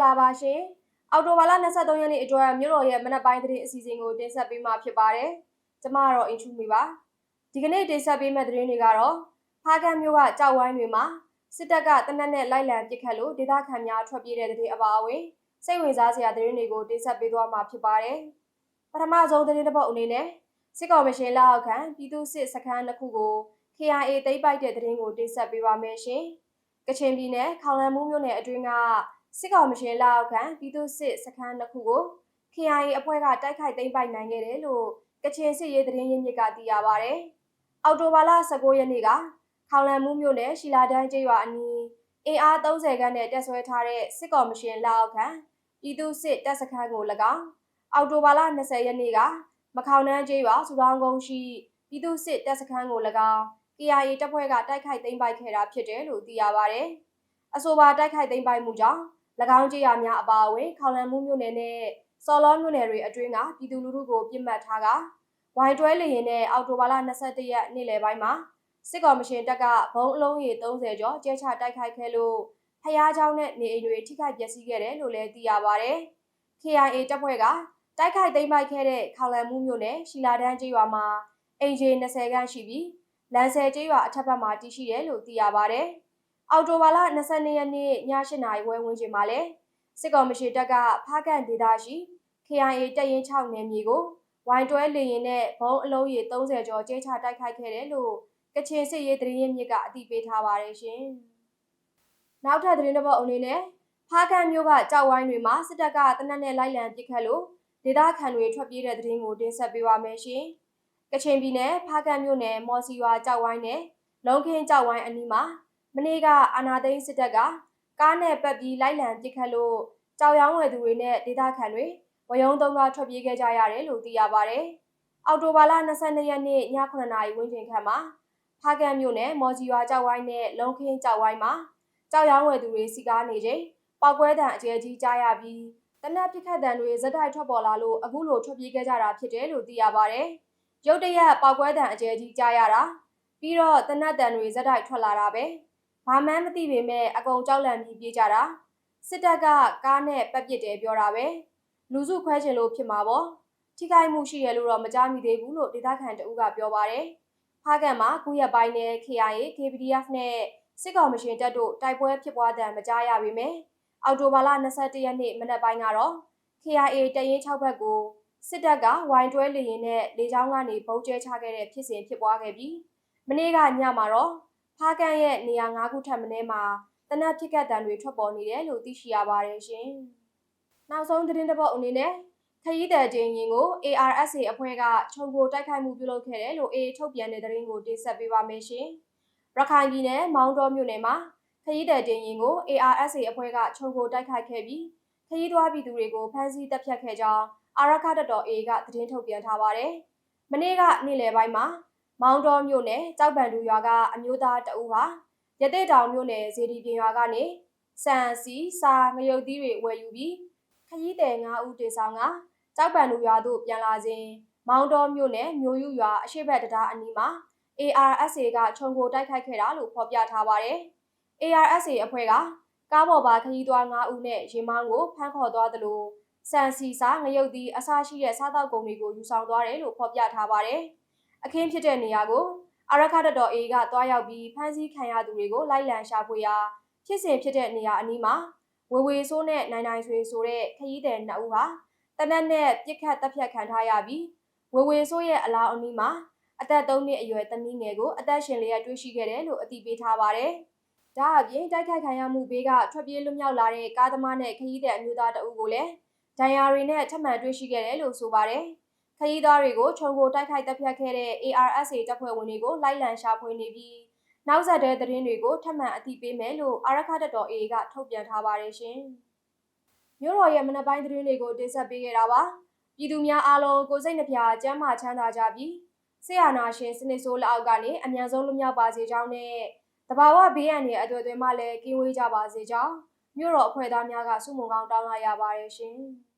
္ဂလာပါရှင်။အော်တိုဘာလ23ရက်နေ့အတွက်မြို့တော်ရဲ့မနက်ပိုင်းသတင်းအစီအစဉ်ကိုတင်ဆက်ပေးမှာဖြစ်ပါတယ်။ကျွန်မကတော့အင်ချူမီပါ။ဒီကနေ့တင်ဆက်ပေးမယ့်သတင်းတွေကတော့ဖားကန်းမြို့ကကြောက်ဝိုင်းတွေမှာစစ်တပ်ကတနက်နဲ့လိုက်လံပစ်ခတ်လို့ဒေသခံများထွက်ပြေးတဲ့သတင်းအပါအဝင်စိတ်ဝင်စားစရာသတင်းတွေကိုတင်ဆက်ပေးသွားမှာဖြစ်ပါတယ်။ပထမဆုံးသတင်းတစ်ပုဒ်အနေနဲ့စစ်ကောင်မရှင်လက်အောက်ခံပြည်သူစစ်စခန်းတစ်ခုကို KIA သိမ်းပိုက်တဲ့သတင်းကိုတင်ဆက်ပေးပါမယ်ရှင်။ကချင်ပြည်နယ်ခေါင်လန်မှုမြို့နယ်အတွင်းက စစ်ကောင်မရှင်လက်အောက်ခံပြည်သူစစ်စခန်းတစ်ခုကို KIA အဖွဲ့ကတိုက်ခိုက်သိမ်းပိုက်နိုင်ခဲ့တယ်လို့ကချင်စစ်ရေးသတင်းရင်းမြစ်ကသိရပါဗျ။အော်တိုဘာလ19ရက်နေ့ကခေါင်လန်မှုမြို့နယ်ရှီလာတန်းကျေးရွာအနီးအင်အား30ခန်းနဲ့တက်ဆွဲထားတဲ့စစ်ကောင်မရှင်လက်အောက်ခံပြည်သူစစ်တပ်စခန်းကို၎င်းအော်တိုဘာလ20ရက်နေ့ကမခေါင်နှန်းကျေးရွာစူတောင်းကုန်းရှိပြည်သူစစ်တပ်စခန်းကို၎င်း KIA တပ်ဖွဲ့ကတိုက်ခိုက်သိမ်းပိုက်ခဲ့တာဖြစ်တယ်လို့သိရပါဗျ။အဆိုပါတိုက်ခိုက်သိမ်းပိုက်မှုကြောင့်၎ င်းကြေးရများအပါအဝင်ခေါလန်မှုမြို့နယ်နဲ့စော်လောမြို့နယ်တွေအတွင်းကပြည်သူလူထုကိုပြစ်မှတ်ထားကဝိုင်တွဲလေရင်နဲ့အော်တိုဘာလ22ရက်နေ့လယ်ပိုင်းမှာစစ်ကော်မရှင်တပ်ကဘုံအလုံးရေ30ကျော်ကျဲချတိုက်ခိုက်ခဲ့လို့ဖျားเจ้าနဲ့နေအိမ်တွေထိခိုက်ပျက်စီးခဲ့တယ်လို့လည်းသိရပါဗျ။ KIA တပ်ဖွဲ့ကတိုက်ခိုက်သိမ်းပိုက်ခဲ့တဲ့ခေါလန်မှုမြို့နယ်ရှီလာတန်းကျေးရွာမှာအင်ဂျီ20ခန်းရှိပြီးလန်ဆယ်ကျေးရွာအထက်ဘက်မှာတည်ရှိတယ်လို့သိရပါဗျ။ အော်တိုဘာလ22ရက်နေ့ည8နာရီဝဲဝန်းကျင်မှာလဲစစ်ကောင်မရှိတပ်ကဖားကန်ဒေသရှိ KIA တပ်ရင်း6နယ်မြေကိုဝိုင်တွဲလေရင်နဲ့ဘုံအလုံးရေ30ကျော်ကျဲချတိုက်ခိုက်ခဲ့တယ်လို့ကချင်စစ်ရေးသတင်းရင်းမြစ်ကအသိပေးထားပါတယ်ရှင်။နောက်ထပ်သတင်းတစ်ပုဒ်အနေနဲ့ဖားကန်မြို့ကကြောက်ဝိုင်းတွေမှာစစ်တပ်ကတနက်နဲ့လိုက်လံပစ်ခတ်လို့ဒေသခံတွေထွက်ပြေးတဲ့သတင်းကိုတင်ဆက်ပေးပါမယ်ရှင်။ကချင်ပြည်နယ်ဖားကန်မြို့နယ်မော်စီရွာကြောက်ဝိုင်းနဲ့လုံခင်းကြောက်ဝိုင်းအနီးမှာ မနေ့ကအာနာသိန်းစစ်တပ်ကကားနဲ့ပတ်ပြီးလိုက်လံပစ်ခတ်လို့ကြောက်ရောင်းဝယ်သူတွေနဲ့ဒေသခံတွေဝယုံသုံးကထွက်ပြေးခဲ့ကြရတယ်လို့သိရပါဗျ။အော်တိုဘာလ22ရက်နေ့ည9:00နာရီဝန်းကျင်ခန့်မှာဖားကန်မြို့နယ်မော်ကြီးရွာကြောက်ဝိုင်းနဲ့လုံခင်းကြောက်ဝိုင်းမှာကြောက်ရောင်းဝယ်သူတွေစီကားနေချိန်ပောက်ကွဲတံအကျယ်ကြီးကြားရပြီးတနက်ပစ်ခတ်တံတွေဇက်တိုက်ထွက်ပေါ်လာလို့အခုလိုထွက်ပြေးခဲ့ကြတာဖြစ်တယ်လို့သိရပါဗျ။ရုတ်တရက်ပောက်ကွဲတံအကျယ်ကြီးကြားရတာပြီးတော့တနက်တံတွေဇက်တိုက်ထွက်လာတာပဲ။ ဘာမှန်းမသိပေမဲ့အကုန်ကြောက်လန့်ပြီးပြေးကြတာ။စစ်တပ်ကကားနဲ့ပတ်ပစ်တယ်ပြောတာပဲလူစုခွဲချင်လို့ဖြစ်မှာပေါ့ထိခိုက်မှုရှိရလို့တော့မကြားမိသေးဘူးလို့ဒေသခံတအုပ်ကပြောပါတယ်ဖားကန်မှာကုရက်ပိုင်းနဲ့ KIA KPDF နဲ့စစ်ကောင်မရှင်တပ်တို့တိုက်ပွဲဖြစ်ပွားတဲ့မကြားရပေမဲ့အော်တိုဘာလ22ရက်နေ့မနက်ပိုင်းကတော့ KIA တရင်6ဘက်ကိုစစ်တပ်ကဝိုင်တွဲလေရင်နဲ့လေကြောင်းကနေပုံကျဲချခဲ့တဲ့ဖြစ်စဉ်ဖြစ်ပွားခဲ့ပြီးမနေ့ကညမှာတော့ ဖားကန်ရဲ့နေရာ၅ခုထပ်မင်းမှာတနက်ဖြစ်ကတ်တံတွေထွက်ပေါ်နေတယ်လို့သိရှိရပါတယ်ရှင်။နောက်ဆုံးသတင်းတစ်ပုဒ်အနေနဲ့ခရီးသည်တင်ရင်ကို ARSA အဖွဲ့ကခြုံကိုတိုက်ခိုက်မှုပြုလုပ်ခဲ့တယ်လို့ AA ထုတ်ပြန်တဲ့သတင်းကိုတင်ဆက်ပေးပါမယ်ရှင်။ရခိုင်ပြည်နယ်မောင်းတော်မြို့နယ်မှာခရီးသည်တင်ရင်ကို ARSA အဖွဲ့ကခြုံကိုတိုက်ခိုက်ခဲ့ပြီးခရီးသွားပြည်သူတွေကိုဖမ်းဆီးတပ်ဖြတ်ခဲ့ကြောင်းအာရခတတော် AA ကသတင်းထုတ်ပြန်ထားပါတယ်။မနေ့ကနေ့လယ်ပိုင်းမှာ မောင်းတော်မြို့နယ်ကြောက်ပန်တူရွာကအမျိုးသားတအူဟာရတဲ့တောင်မြို့နယ်ဇေဒီပြင်ရွာကနေစံစီစာငရုတ်သီးတွေဝယ်ယူပြီးခရီးသည်၅ဦးတင်ဆောင်ကကြောက်ပန်လူရွာသို့ပြန်လာစဉ်မောင်းတော်မြို့နယ်မြို့ယူရွာအရှိတ်ဘက်တရားအနီးမှာ ARSA ကခြုံကိုတိုက်ခိုက်ခဲ့တာလို့ဖော်ပြထားပါတယ်။ ARSA အဖွဲ့ကကားပေါ်ပါခရီးသွား၅ဦးနဲ့ရေမောင်းကိုဖမ်းခေါ်သွားတယ်လို့စံစီစာငရုတ်သီးအစရှိတဲ့စားတောက်ကုန်တွေကိုယူဆောင်သွားတယ်လို့ဖော်ပြထားပါတယ်။ အခင်းဖြစ်တဲ့နေရာကိုအာရခတတော်အေကတွားရောက်ပြီးဖမ်းဆီးခံရသူတွေကိုလိုက်လံရှာဖွေရာဖြစ်စဉ်ဖြစ်တဲ့နေရာအနီးမှာဝေဝေဆိုးနဲ့နိုင်နိုင်ဆွေဆိုတဲ့ခရီးသည်နှစ်ဦးဟာတနက်နဲ့ပြစ်ခတ်တပ်ဖြတ်ခံထားရပြီးဝေဝေဆိုးရဲ့အလောင်းအနီးမှာအသက်၃နှစ်အရွယ်သမီးငယ်ကိုအသက်ရှင်လျက်တွေ့ရှိခဲ့တယ်လို့အသိပေးထားပါတယ်။ဒါအပြင်တိုက်ခိုက်ခံရမှုဘေးကထွက်ပြေးလွတ်မြောက်လာတဲ့ကားသမားနဲ့ခရီးသည်အမျိုးသားတအုပ်ကိုလည်းဒဏ်ရာတွေနဲ့ထပ်မံတွေ့ရှိခဲ့တယ်လို့ဆိုပါတယ်။ ခရီးသားတွေကိုခြုံကိုတိုက်ခိုက်တပ်ဖြတ်ခဲ့တဲ့ ARSA တပ်ဖွဲ့ဝင်တွေကိုလိုက်လံရှာဖွေနေပြီးနောက်ဆက်တွဲသတင်းတွေကိုထပ်မံအသိပေးမယ်လို့အာရခတတော် AA ကထုတ်ပြန်ထားပါတယ်ရှင်။မြို့တော်ရဲ့မနက်ပိုင်းသတင်းတွေကိုတင်ဆက်ပေးခဲ့တာပါ။ပြည်သူများအားလုံးကိုစိတ်နှပြကျန်းမာချမ်းသာကြပြီးဆေးရနာရှင်စနစ်ဆိုးလက်အောက်ကနေအမြန်ဆုံးလွတ်မြောက်ပါစေကြောင်းနဲ့တဘာဝဘေးရန်တွေအတွေ့အကြုံမှလည်းကင်းဝေးကြပါစေကြောင်းမြို့တော်အဖွဲ့သားများကစုမုံကောင်းတောင်းလာရပါတယ်ရှင်။